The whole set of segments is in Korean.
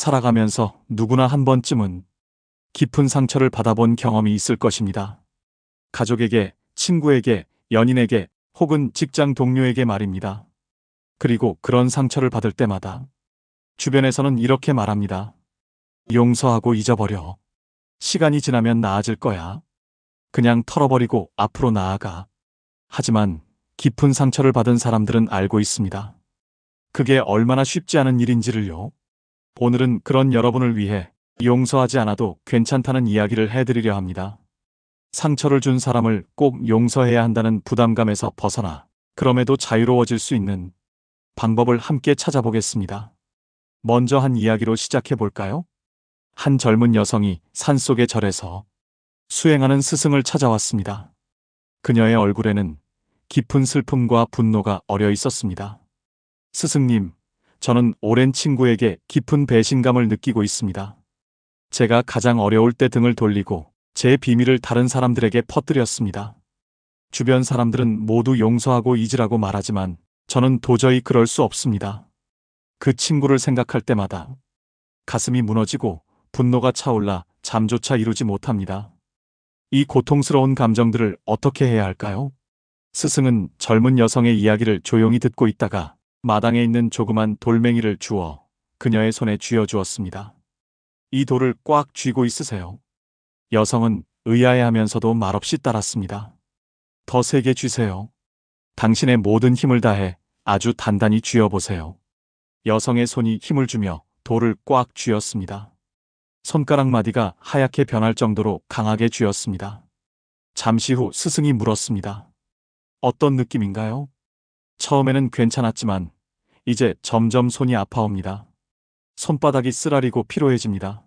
살아가면서 누구나 한 번쯤은 깊은 상처를 받아본 경험이 있을 것입니다. 가족에게, 친구에게, 연인에게, 혹은 직장 동료에게 말입니다. 그리고 그런 상처를 받을 때마다 주변에서는 이렇게 말합니다. 용서하고 잊어버려. 시간이 지나면 나아질 거야. 그냥 털어버리고 앞으로 나아가. 하지만 깊은 상처를 받은 사람들은 알고 있습니다. 그게 얼마나 쉽지 않은 일인지를요. 오늘은 그런 여러분을 위해 용서하지 않아도 괜찮다는 이야기를 해드리려 합니다. 상처를 준 사람을 꼭 용서해야 한다는 부담감에서 벗어나 그럼에도 자유로워질 수 있는 방법을 함께 찾아보겠습니다. 먼저 한 이야기로 시작해 볼까요? 한 젊은 여성이 산속의 절에서 수행하는 스승을 찾아왔습니다. 그녀의 얼굴에는 깊은 슬픔과 분노가 어려 있었습니다. 스승님, 저는 오랜 친구에게 깊은 배신감을 느끼고 있습니다. 제가 가장 어려울 때 등을 돌리고 제 비밀을 다른 사람들에게 퍼뜨렸습니다. 주변 사람들은 모두 용서하고 잊으라고 말하지만 저는 도저히 그럴 수 없습니다. 그 친구를 생각할 때마다 가슴이 무너지고 분노가 차올라 잠조차 이루지 못합니다. 이 고통스러운 감정들을 어떻게 해야 할까요? 스승은 젊은 여성의 이야기를 조용히 듣고 있다가 마당에 있는 조그만 돌멩이를 주어 그녀의 손에 쥐어 주었습니다. 이 돌을 꽉 쥐고 있으세요. 여성은 의아해하면서도 말없이 따랐습니다. 더 세게 쥐세요. 당신의 모든 힘을 다해 아주 단단히 쥐어보세요. 여성의 손이 힘을 주며 돌을 꽉 쥐었습니다. 손가락 마디가 하얗게 변할 정도로 강하게 쥐었습니다. 잠시 후 스승이 물었습니다. 어떤 느낌인가요? 처음에는 괜찮았지만 이제 점점 손이 아파옵니다. 손바닥이 쓰라리고 피로해집니다.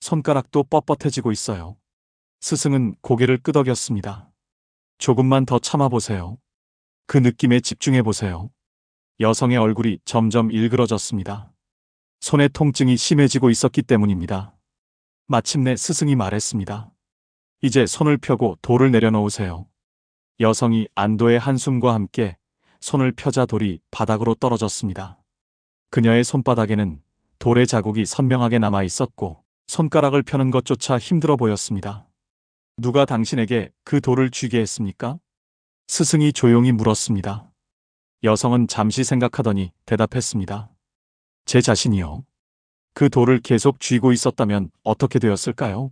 손가락도 뻣뻣해지고 있어요. 스승은 고개를 끄덕였습니다. 조금만 더 참아보세요. 그 느낌에 집중해보세요. 여성의 얼굴이 점점 일그러졌습니다. 손의 통증이 심해지고 있었기 때문입니다. 마침내 스승이 말했습니다. 이제 손을 펴고 돌을 내려놓으세요. 여성이 안도의 한숨과 함께 손을 펴자 돌이 바닥으로 떨어졌습니다. 그녀의 손바닥에는 돌의 자국이 선명하게 남아 있었고 손가락을 펴는 것조차 힘들어 보였습니다. 누가 당신에게 그 돌을 쥐게 했습니까? 스승이 조용히 물었습니다. 여성은 잠시 생각하더니 대답했습니다. 제 자신이요. 그 돌을 계속 쥐고 있었다면 어떻게 되었을까요?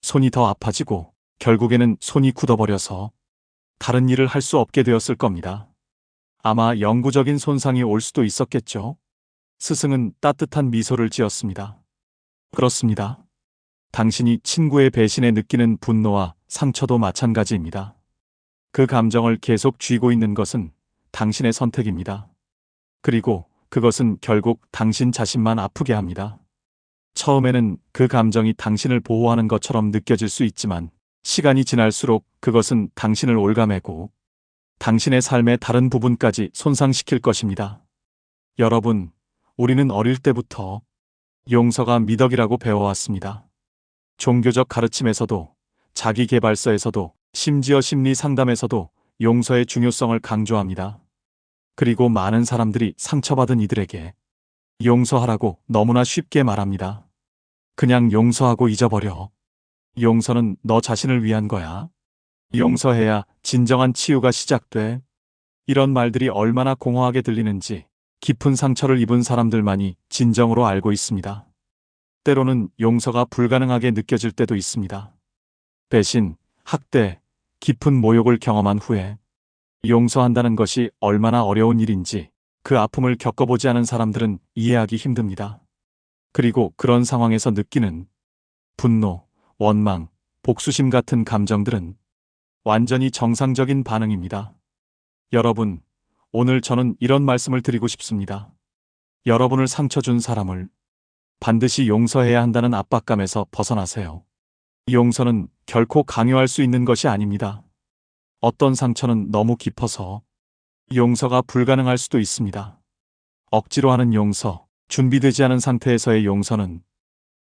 손이 더 아파지고 결국에는 손이 굳어버려서 다른 일을 할 수 없게 되었을 겁니다. 아마 영구적인 손상이 올 수도 있었겠죠. 스승은 따뜻한 미소를 지었습니다. 그렇습니다. 당신이 친구의 배신에 느끼는 분노와 상처도 마찬가지입니다. 그 감정을 계속 쥐고 있는 것은 당신의 선택입니다. 그리고 그것은 결국 당신 자신만 아프게 합니다. 처음에는 그 감정이 당신을 보호하는 것처럼 느껴질 수 있지만 시간이 지날수록 그것은 당신을 올가매고 당신의 삶의 다른 부분까지 손상시킬 것입니다. 여러분, 우리는 어릴 때부터 용서가 미덕이라고 배워왔습니다. 종교적 가르침에서도 자기 개발서에서도 심지어 심리 상담에서도 용서의 중요성을 강조합니다. 그리고 많은 사람들이 상처받은 이들에게 용서하라고 너무나 쉽게 말합니다. 그냥 용서하고 잊어버려. 용서는 너 자신을 위한 거야. 용서해야 진정한 치유가 시작돼. 이런 말들이 얼마나 공허하게 들리는지 깊은 상처를 입은 사람들만이 진정으로 알고 있습니다. 때로는 용서가 불가능하게 느껴질 때도 있습니다. 배신, 학대, 깊은 모욕을 경험한 후에 용서한다는 것이 얼마나 어려운 일인지 그 아픔을 겪어보지 않은 사람들은 이해하기 힘듭니다. 그리고 그런 상황에서 느끼는 분노, 원망, 복수심 같은 감정들은 완전히 정상적인 반응입니다. 여러분, 오늘 저는 이런 말씀을 드리고 싶습니다. 여러분을 상처 준 사람을 반드시 용서해야 한다는 압박감에서 벗어나세요. 용서는 결코 강요할 수 있는 것이 아닙니다. 어떤 상처는 너무 깊어서 용서가 불가능할 수도 있습니다. 억지로 하는 용서, 준비되지 않은 상태에서의 용서는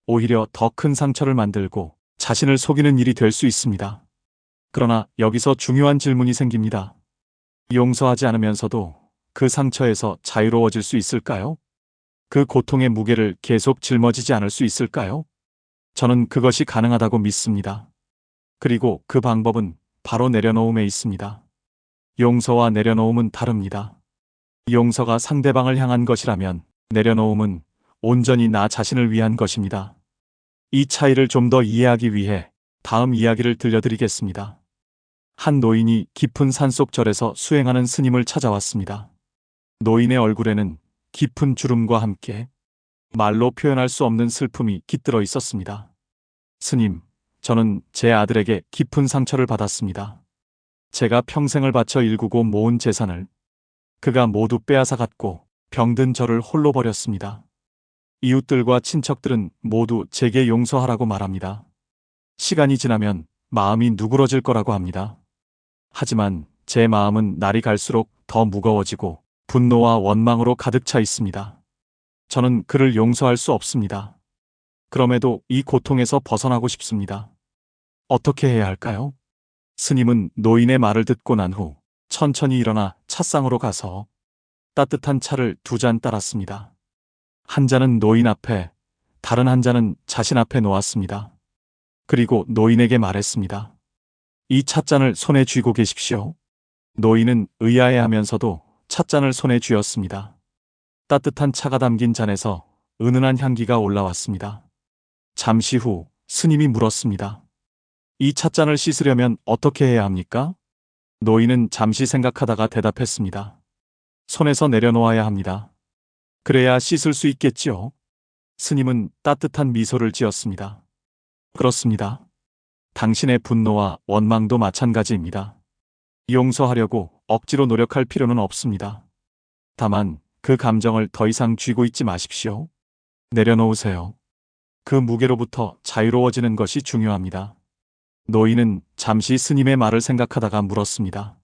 오히려 더 큰 상처를 만들고 자신을 속이는 일이 될 수 있습니다. 그러나 여기서 중요한 질문이 생깁니다. 용서하지 않으면서도 그 상처에서 자유로워질 수 있을까요? 그 고통의 무게를 계속 짊어지지 않을 수 있을까요? 저는 그것이 가능하다고 믿습니다. 그리고 그 방법은 바로 내려놓음에 있습니다. 용서와 내려놓음은 다릅니다. 용서가 상대방을 향한 것이라면 내려놓음은 온전히 나 자신을 위한 것입니다. 이 차이를 좀 더 이해하기 위해 다음 이야기를 들려드리겠습니다. 한 노인이 깊은 산속 절에서 수행하는 스님을 찾아왔습니다. 노인의 얼굴에는 깊은 주름과 함께 말로 표현할 수 없는 슬픔이 깃들어 있었습니다. 스님, 저는 제 아들에게 깊은 상처를 받았습니다. 제가 평생을 바쳐 일구고 모은 재산을 그가 모두 빼앗아 갔고 병든 저를 홀로 버렸습니다. 이웃들과 친척들은 모두 제게 용서하라고 말합니다. 시간이 지나면 마음이 누그러질 거라고 합니다. 하지만 제 마음은 날이 갈수록 더 무거워지고 분노와 원망으로 가득 차 있습니다. 저는 그를 용서할 수 없습니다. 그럼에도 이 고통에서 벗어나고 싶습니다. 어떻게 해야 할까요? 스님은 노인의 말을 듣고 난 후 천천히 일어나 찻상으로 가서 따뜻한 차를 두 잔 따랐습니다. 한 잔은 노인 앞에, 다른 한 잔은 자신 앞에 놓았습니다. 그리고 노인에게 말했습니다. 이 찻잔을 손에 쥐고 계십시오. 노인은 의아해 하면서도 찻잔을 손에 쥐었습니다. 따뜻한 차가 담긴 잔에서 은은한 향기가 올라왔습니다. 잠시 후 스님이 물었습니다. 이 찻잔을 씻으려면 어떻게 해야 합니까? 노인은 잠시 생각하다가 대답했습니다. 손에서 내려놓아야 합니다. 그래야 씻을 수 있겠지요. 스님은 따뜻한 미소를 지었습니다. 그렇습니다. 당신의 분노와 원망도 마찬가지입니다. 용서하려고 억지로 노력할 필요는 없습니다. 다만 그 감정을 더 이상 쥐고 있지 마십시오. 내려놓으세요. 그 무게로부터 자유로워지는 것이 중요합니다. 노인은 잠시 스님의 말을 생각하다가 물었습니다.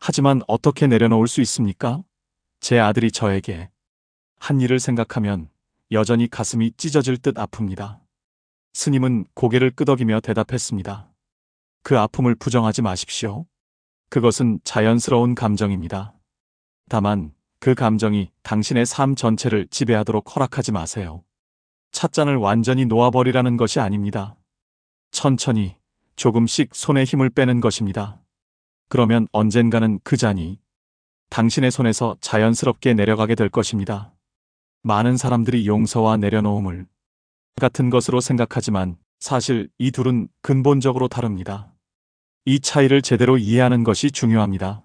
하지만 어떻게 내려놓을 수 있습니까? 제 아들이 저에게 한 일을 생각하면 여전히 가슴이 찢어질 듯 아픕니다. 스님은 고개를 끄덕이며 대답했습니다. 그 아픔을 부정하지 마십시오. 그것은 자연스러운 감정입니다. 다만 그 감정이 당신의 삶 전체를 지배하도록 허락하지 마세요. 찻잔을 완전히 놓아버리라는 것이 아닙니다. 천천히 조금씩 손에 힘을 빼는 것입니다. 그러면 언젠가는 그 잔이 당신의 손에서 자연스럽게 내려가게 될 것입니다. 많은 사람들이 용서와 내려놓음을 같은 것으로 생각하지만 사실 이 둘은 근본적으로 다릅니다. 이 차이를 제대로 이해하는 것이 중요합니다.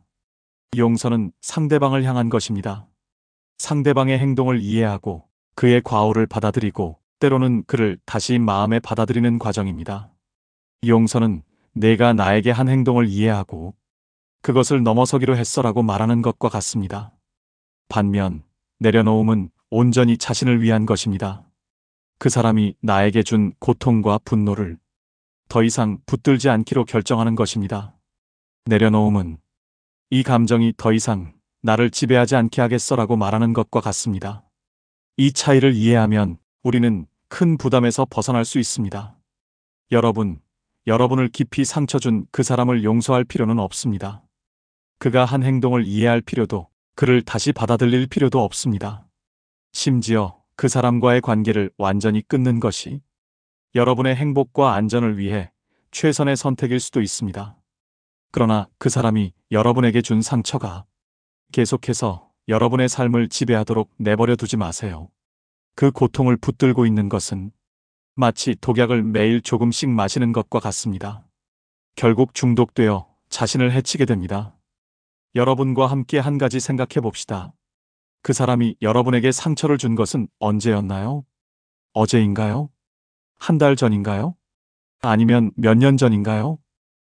용서는 상대방을 향한 것입니다. 상대방의 행동을 이해하고 그의 과오를 받아들이고 때로는 그를 다시 마음에 받아들이는 과정입니다. 용서는 내가 나에게 한 행동을 이해하고 그것을 넘어서기로 했어라고 말하는 것과 같습니다. 반면 내려놓음은 온전히 자신을 위한 것입니다. 그 사람이 나에게 준 고통과 분노를 더 이상 붙들지 않기로 결정하는 것입니다. 내려놓음은 이 감정이 더 이상 나를 지배하지 않게 하겠어라고 말하는 것과 같습니다. 이 차이를 이해하면 우리는 큰 부담에서 벗어날 수 있습니다. 여러분, 여러분을 깊이 상처 준 그 사람을 용서할 필요는 없습니다. 그가 한 행동을 이해할 필요도, 그를 다시 받아들일 필요도 없습니다. 심지어 그 사람과의 관계를 완전히 끊는 것이 여러분의 행복과 안전을 위해 최선의 선택일 수도 있습니다. 그러나 그 사람이 여러분에게 준 상처가 계속해서 여러분의 삶을 지배하도록 내버려 두지 마세요. 그 고통을 붙들고 있는 것은 마치 독약을 매일 조금씩 마시는 것과 같습니다. 결국 중독되어 자신을 해치게 됩니다. 여러분과 함께 한 가지 생각해 봅시다. 그 사람이 여러분에게 상처를 준 것은 언제였나요? 어제인가요? 한 달 전인가요? 아니면 몇 년 전인가요?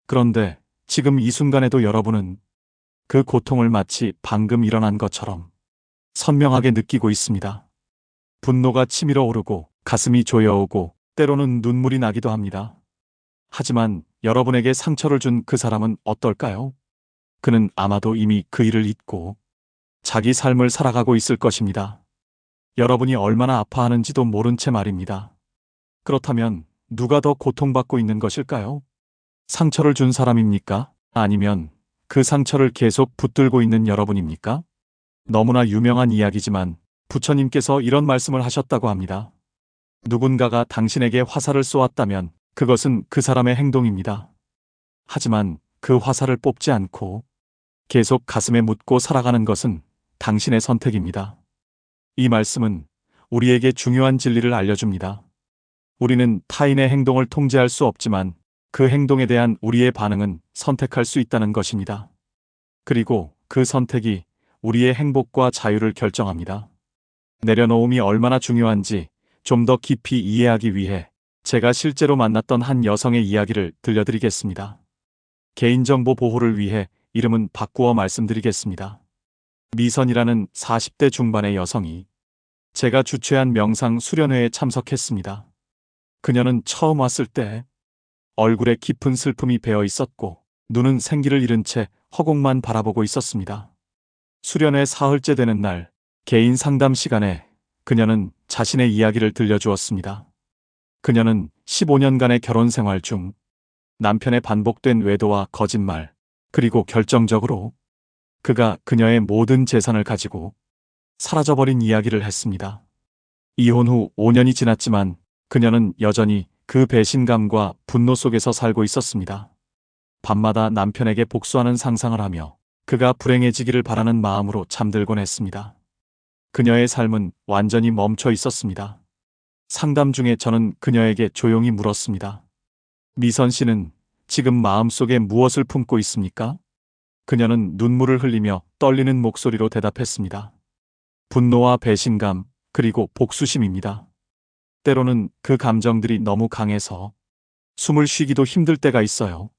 그런데 지금 이 순간에도 여러분은 그 고통을 마치 방금 일어난 것처럼 선명하게 느끼고 있습니다. 분노가 치밀어 오르고 가슴이 조여오고 때로는 눈물이 나기도 합니다. 하지만 여러분에게 상처를 준 그 사람은 어떨까요? 그는 아마도 이미 그 일을 잊고 자기 삶을 살아가고 있을 것입니다. 여러분이 얼마나 아파하는지도 모른 채 말입니다. 그렇다면 누가 더 고통받고 있는 것일까요? 상처를 준 사람입니까? 아니면 그 상처를 계속 붙들고 있는 여러분입니까? 너무나 유명한 이야기지만 부처님께서 이런 말씀을 하셨다고 합니다. 누군가가 당신에게 화살을 쏘았다면 그것은 그 사람의 행동입니다. 하지만 그 화살을 뽑지 않고 계속 가슴에 묻고 살아가는 것은 당신의 선택입니다. 이 말씀은 우리에게 중요한 진리를 알려줍니다. 우리는 타인의 행동을 통제할 수 없지만 그 행동에 대한 우리의 반응은 선택할 수 있다는 것입니다. 그리고 그 선택이 우리의 행복과 자유를 결정합니다. 내려놓음이 얼마나 중요한지 좀 더 깊이 이해하기 위해 제가 실제로 만났던 한 여성의 이야기를 들려드리겠습니다. 개인정보 보호를 위해 이름은 바꾸어 말씀드리겠습니다. 미선이라는 40대 중반의 여성이 제가 주최한 명상 수련회에 참석했습니다. 그녀는 처음 왔을 때 얼굴에 깊은 슬픔이 배어 있었고 눈은 생기를 잃은 채 허공만 바라보고 있었습니다. 수련회 사흘째 되는 날 개인 상담 시간에 그녀는 자신의 이야기를 들려주었습니다. 그녀는 15년간의 결혼 생활 중 남편의 반복된 외도와 거짓말, 그리고 결정적으로 그가 그녀의 모든 재산을 가지고 사라져버린 이야기를 했습니다. 이혼 후 5년이 지났지만 그녀는 여전히 그 배신감과 분노 속에서 살고 있었습니다. 밤마다 남편에게 복수하는 상상을 하며 그가 불행해지기를 바라는 마음으로 잠들곤 했습니다. 그녀의 삶은 완전히 멈춰 있었습니다. 상담 중에 저는 그녀에게 조용히 물었습니다. 미선 씨는 지금 마음속에 무엇을 품고 있습니까? 그녀는 눈물을 흘리며 떨리는 목소리로 대답했습니다. 분노와 배신감, 그리고 복수심입니다. 때로는 그 감정들이 너무 강해서 숨을 쉬기도 힘들 때가 있어요.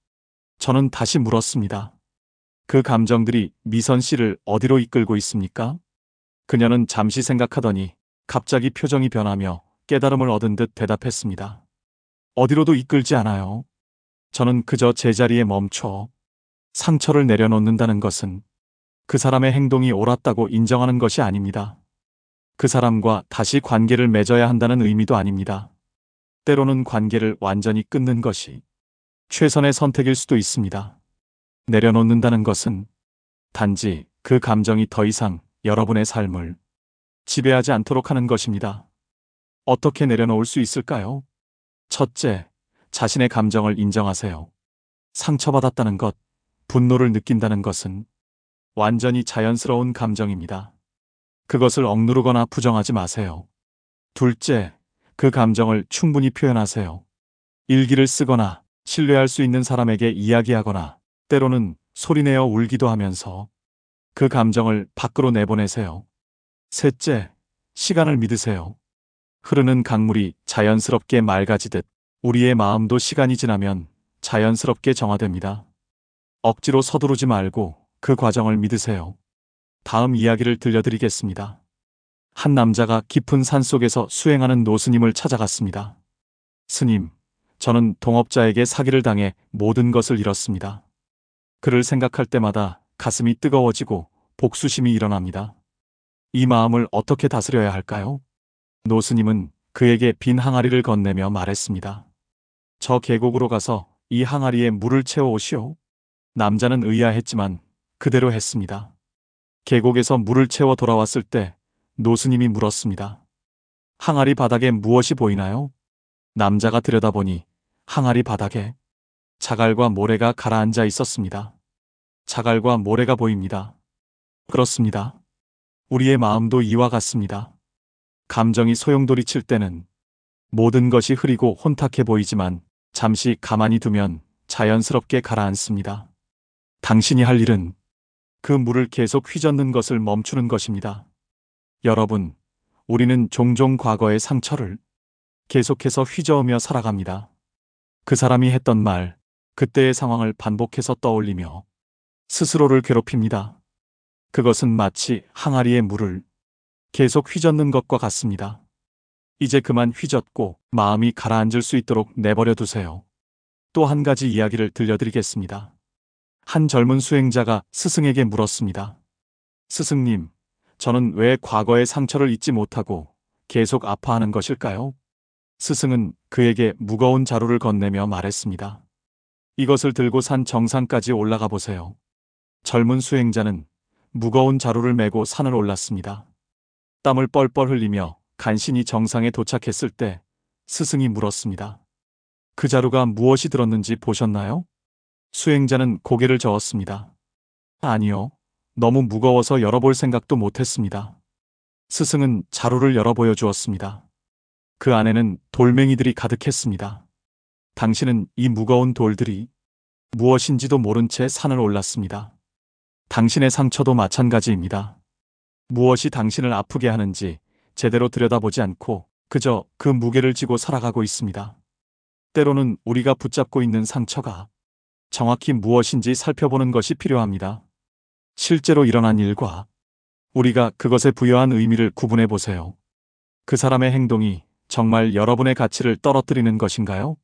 저는 다시 물었습니다. 그 감정들이 미선 씨를 어디로 이끌고 있습니까? 그녀는 잠시 생각하더니 갑자기 표정이 변하며 깨달음을 얻은 듯 대답했습니다. 어디로도 이끌지 않아요. 저는 그저 제자리에 멈춰 상처를 내려놓는다는 것은 그 사람의 행동이 옳았다고 인정하는 것이 아닙니다. 그 사람과 다시 관계를 맺어야 한다는 의미도 아닙니다. 때로는 관계를 완전히 끊는 것이 최선의 선택일 수도 있습니다. 내려놓는다는 것은 단지 그 감정이 더 이상 여러분의 삶을 지배하지 않도록 하는 것입니다. 어떻게 내려놓을 수 있을까요? 첫째, 자신의 감정을 인정하세요. 상처받았다는 것, 분노를 느낀다는 것은 완전히 자연스러운 감정입니다. 그것을 억누르거나 부정하지 마세요. 둘째, 그 감정을 충분히 표현하세요. 일기를 쓰거나 신뢰할 수 있는 사람에게 이야기하거나 때로는 소리내어 울기도 하면서 그 감정을 밖으로 내보내세요. 셋째, 시간을 믿으세요. 흐르는 강물이 자연스럽게 맑아지듯 우리의 마음도 시간이 지나면 자연스럽게 정화됩니다. 억지로 서두르지 말고 그 과정을 믿으세요. 다음 이야기를 들려드리겠습니다. 한 남자가 깊은 산 속에서 수행하는 노스님을 찾아갔습니다. 스님, 저는 동업자에게 사기를 당해 모든 것을 잃었습니다. 그를 생각할 때마다 가슴이 뜨거워지고 복수심이 일어납니다. 이 마음을 어떻게 다스려야 할까요? 노스님은 그에게 빈 항아리를 건네며 말했습니다. 저 계곡으로 가서 이 항아리에 물을 채워 오시오. 남자는 의아했지만 그대로 했습니다. 계곡에서 물을 채워 돌아왔을 때 노스님이 물었습니다. 항아리 바닥에 무엇이 보이나요? 남자가 들여다보니 항아리 바닥에 자갈과 모래가 가라앉아 있었습니다. 자갈과 모래가 보입니다. 그렇습니다. 우리의 마음도 이와 같습니다. 감정이 소용돌이칠 때는 모든 것이 흐리고 혼탁해 보이지만 잠시 가만히 두면 자연스럽게 가라앉습니다. 당신이 할 일은 그 물을 계속 휘젓는 것을 멈추는 것입니다. 여러분, 우리는 종종 과거의 상처를 계속해서 휘저으며 살아갑니다. 그 사람이 했던 말, 그때의 상황을 반복해서 떠올리며 스스로를 괴롭힙니다. 그것은 마치 항아리의 물을 계속 휘젓는 것과 같습니다. 이제 그만 휘젓고 마음이 가라앉을 수 있도록 내버려 두세요. 또 한 가지 이야기를 들려드리겠습니다. 한 젊은 수행자가 스승에게 물었습니다. 스승님, 저는 왜 과거의 상처를 잊지 못하고 계속 아파하는 것일까요? 스승은 그에게 무거운 자루를 건네며 말했습니다. 이것을 들고 산 정상까지 올라가 보세요. 젊은 수행자는 무거운 자루를 메고 산을 올랐습니다. 땀을 뻘뻘 흘리며 간신히 정상에 도착했을 때 스승이 물었습니다. 그 자루가 무엇이 들었는지 보셨나요? 수행자는 고개를 저었습니다. 아니요. 너무 무거워서 열어볼 생각도 못했습니다. 스승은 자루를 열어 보여주었습니다. 그 안에는 돌멩이들이 가득했습니다. 당신은 이 무거운 돌들이 무엇인지도 모른 채 산을 올랐습니다. 당신의 상처도 마찬가지입니다. 무엇이 당신을 아프게 하는지 제대로 들여다보지 않고 그저 그 무게를 지고 살아가고 있습니다. 때로는 우리가 붙잡고 있는 상처가 정확히 무엇인지 살펴보는 것이 필요합니다. 실제로 일어난 일과 우리가 그것에 부여한 의미를 구분해 보세요. 그 사람의 행동이 정말 여러분의 가치를 떨어뜨리는 것인가요?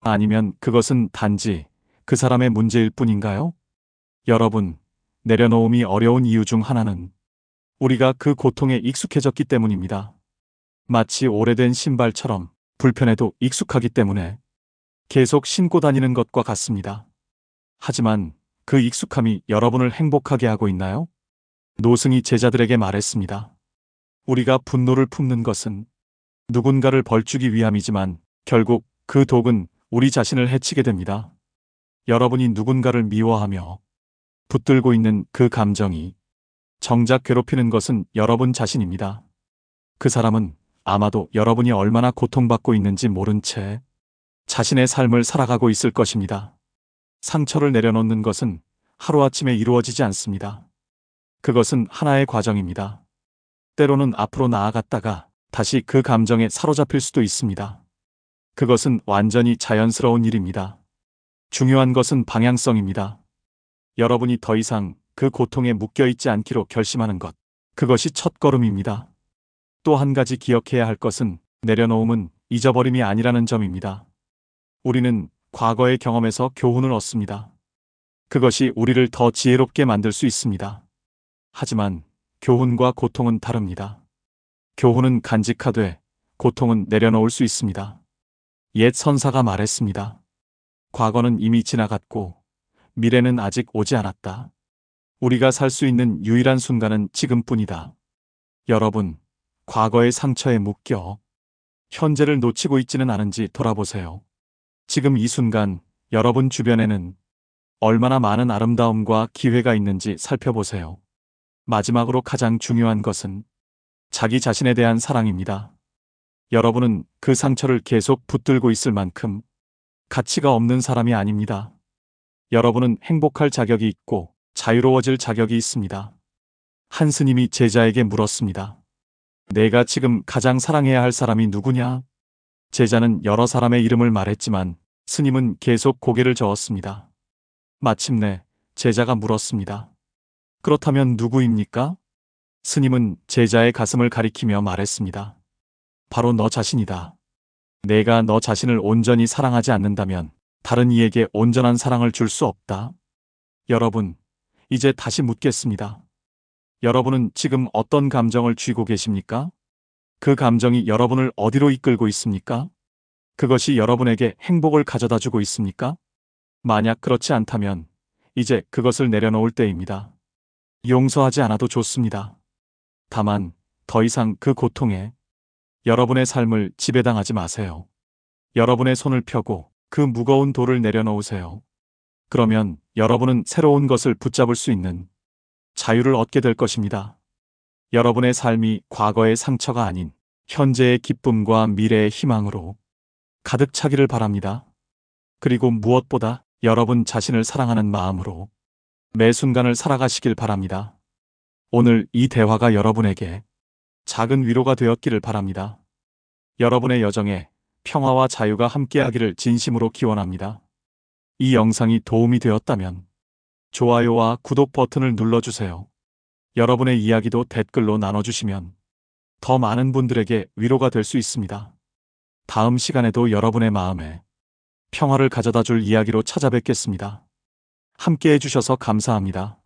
아니면 그것은 단지 그 사람의 문제일 뿐인가요? 여러분, 내려놓음이 어려운 이유 중 하나는 우리가 그 고통에 익숙해졌기 때문입니다. 마치 오래된 신발처럼 불편해도 익숙하기 때문에 계속 신고 다니는 것과 같습니다. 하지만 그 익숙함이 여러분을 행복하게 하고 있나요? 노승이 제자들에게 말했습니다. 우리가 분노를 품는 것은 누군가를 벌주기 위함이지만 결국 그 독은 우리 자신을 해치게 됩니다. 여러분이 누군가를 미워하며 붙들고 있는 그 감정이 정작 괴롭히는 것은 여러분 자신입니다. 그 사람은 아마도 여러분이 얼마나 고통받고 있는지 모른 채 자신의 삶을 살아가고 있을 것입니다. 상처를 내려놓는 것은 하루아침에 이루어지지 않습니다. 그것은 하나의 과정입니다. 때로는 앞으로 나아갔다가 다시 그 감정에 사로잡힐 수도 있습니다. 그것은 완전히 자연스러운 일입니다. 중요한 것은 방향성입니다. 여러분이 더 이상 그 고통에 묶여 있지 않기로 결심하는 것. 그것이 첫 걸음입니다. 또 한 가지 기억해야 할 것은 내려놓음은 잊어버림이 아니라는 점입니다. 우리는 과거의 경험에서 교훈을 얻습니다. 그것이 우리를 더 지혜롭게 만들 수 있습니다. 하지만 교훈과 고통은 다릅니다. 교훈은 간직하되 고통은 내려놓을 수 있습니다. 옛 선사가 말했습니다. 과거는 이미 지나갔고 미래는 아직 오지 않았다. 우리가 살 수 있는 유일한 순간은 지금뿐이다. 여러분, 과거의 상처에 묶여 현재를 놓치고 있지는 않은지 돌아보세요. 지금 이 순간 여러분 주변에는 얼마나 많은 아름다움과 기회가 있는지 살펴보세요. 마지막으로 가장 중요한 것은 자기 자신에 대한 사랑입니다. 여러분은 그 상처를 계속 붙들고 있을 만큼 가치가 없는 사람이 아닙니다. 여러분은 행복할 자격이 있고 자유로워질 자격이 있습니다. 한 스님이 제자에게 물었습니다. 내가 지금 가장 사랑해야 할 사람이 누구냐? 제자는 여러 사람의 이름을 말했지만 스님은 계속 고개를 저었습니다. 마침내 제자가 물었습니다. 그렇다면 누구입니까? 스님은 제자의 가슴을 가리키며 말했습니다. 바로 너 자신이다. 내가 너 자신을 온전히 사랑하지 않는다면 다른 이에게 온전한 사랑을 줄 수 없다. 여러분, 이제 다시 묻겠습니다. 여러분은 지금 어떤 감정을 쥐고 계십니까? 그 감정이 여러분을 어디로 이끌고 있습니까? 그것이 여러분에게 행복을 가져다 주고 있습니까? 만약 그렇지 않다면 이제 그것을 내려놓을 때입니다. 용서하지 않아도 좋습니다. 다만 더 이상 그 고통에 여러분의 삶을 지배당하지 마세요. 여러분의 손을 펴고 그 무거운 돌을 내려놓으세요. 그러면 여러분은 새로운 것을 붙잡을 수 있는 자유를 얻게 될 것입니다. 여러분의 삶이 과거의 상처가 아닌 현재의 기쁨과 미래의 희망으로 가득 차기를 바랍니다. 그리고 무엇보다 여러분 자신을 사랑하는 마음으로 매 순간을 살아가시길 바랍니다. 오늘 이 대화가 여러분에게 작은 위로가 되었기를 바랍니다. 여러분의 여정에 평화와 자유가 함께하기를 진심으로 기원합니다. 이 영상이 도움이 되었다면 좋아요와 구독 버튼을 눌러주세요. 여러분의 이야기도 댓글로 나눠주시면 더 많은 분들에게 위로가 될 수 있습니다. 다음 시간에도 여러분의 마음에 평화를 가져다 줄 이야기로 찾아뵙겠습니다. 함께 해주셔서 감사합니다.